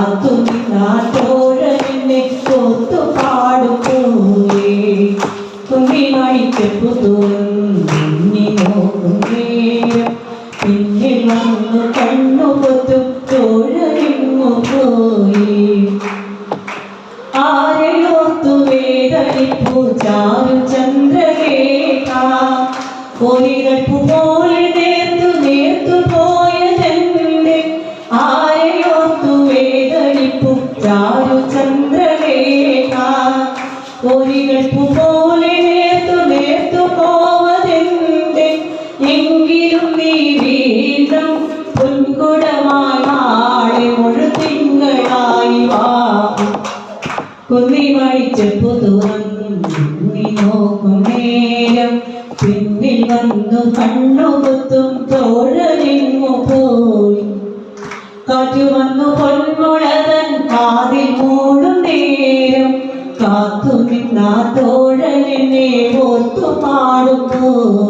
കാത്തും നാട്ടോഴനെ കൊത്തു പാടും പൂവേ കുഞ്ഞിമണിക്ക് പുതുന്നേരം പിന്നിൽ വന്നു കണ്ണു പൊത്തും തോഴരിങ്ങു പോയി. ആരെയോർത്തു വേദനിപ്പൂ ചാരു ചന്ദ്രലേഖ ഒരികൾപ്പു പോലെ ചാരു ചന്ദ്രലേഖ ഒരികൾപ്പു പോലെ നേർത്തു നേർത്തു പോവതെന്റെ എങ്കിലും നീ വീണ്ടും പുൻകുടമായി നാളെ മുഴുതിങ്കളായി വാ. കുന്നി മഴിച്ച് നോക്കും നേരം പിന്നിൽ വന്നു കണ്ണുകുത്തും തോഴലിങ്ങു പോയി. കാറ്റു വന്നു പൊന്മുളതൻ കാത്തു നിന്ന തോഴലിനെ ഓർത്തു പാടുമ്പോൾ